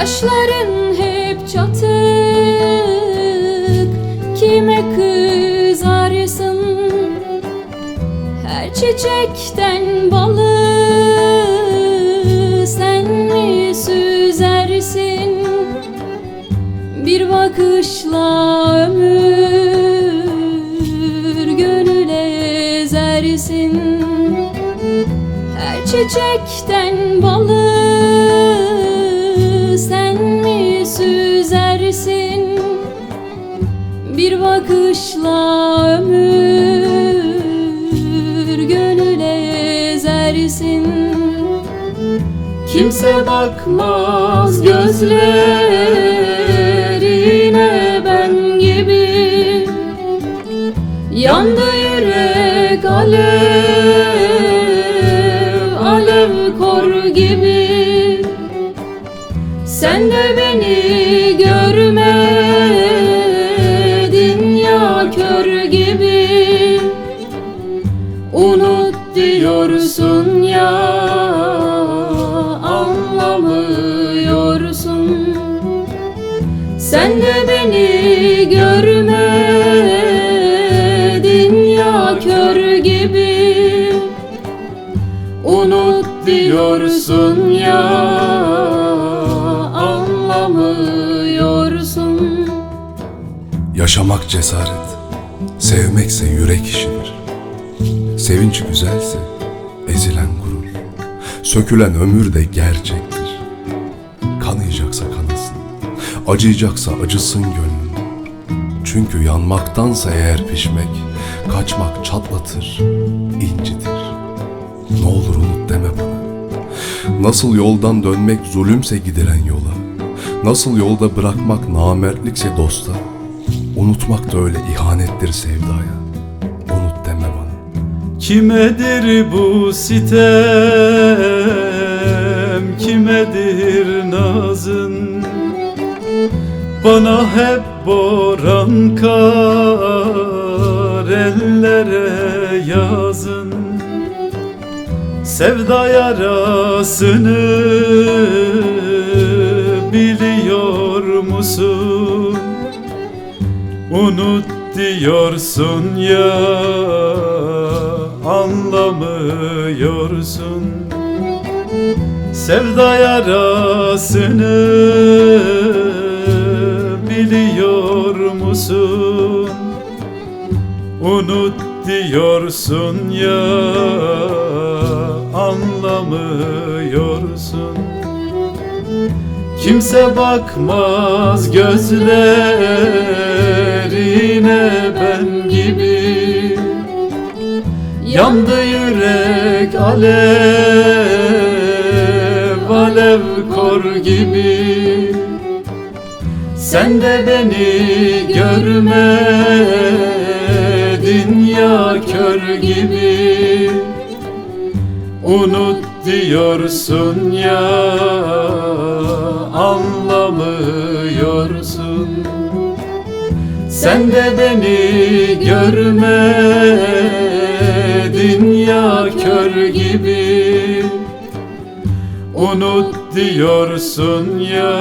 Kaşların hep çatık. Kime kızarsın? Her çiçekten balı Sen mi süzersin? Bir bakışla ömür Gönüle ezersin. Her çiçekten balı sen mi süzersin? Bir bakışla ömür gönüle ezersin. Kimse bakmaz gözlerine ben gibi. Yandı Sen de beni görmedin ya kör gibi. Unut diyorsun ya anlamıyorsun. Sen de beni görmedin ya kör gibi. Unut diyorsun ya Yaşamak cesaret, sevmekse yürek işidir. Sevinç güzelse ezilen gurur, sökülen ömür de gerçektir. Kanayacaksa kanasın, acıyacaksa acısın gönlüm. Çünkü yanmaktansa eğer pişmek, kaçmak çatlatır, incitir. Ne olur unut deme bana. Nasıl yoldan dönmek zulümse gidilen yola, nasıl yolda bırakmak namertlikse dosta, unutmak da öyle ihanettir sevdaya. Unut deme bana. Kimedir bu sitem Kimedir nazın Bana hep boran kar Ellere yazın Sevda yarasını Biliyor musun? Unut diyorsun ya anlamıyorsun. Sevda yarasını biliyor musun? Unut diyorsun ya anlamıyorsun. Kimse bakmaz gözlerine ben gibi. Yandı yürek alev alev kor gibi. Sen de beni görmedin ya kör gibi. Unut diyorsun ya anlamıyorsun Sen de beni görmedin ya kör gibi. Unut diyorsun ya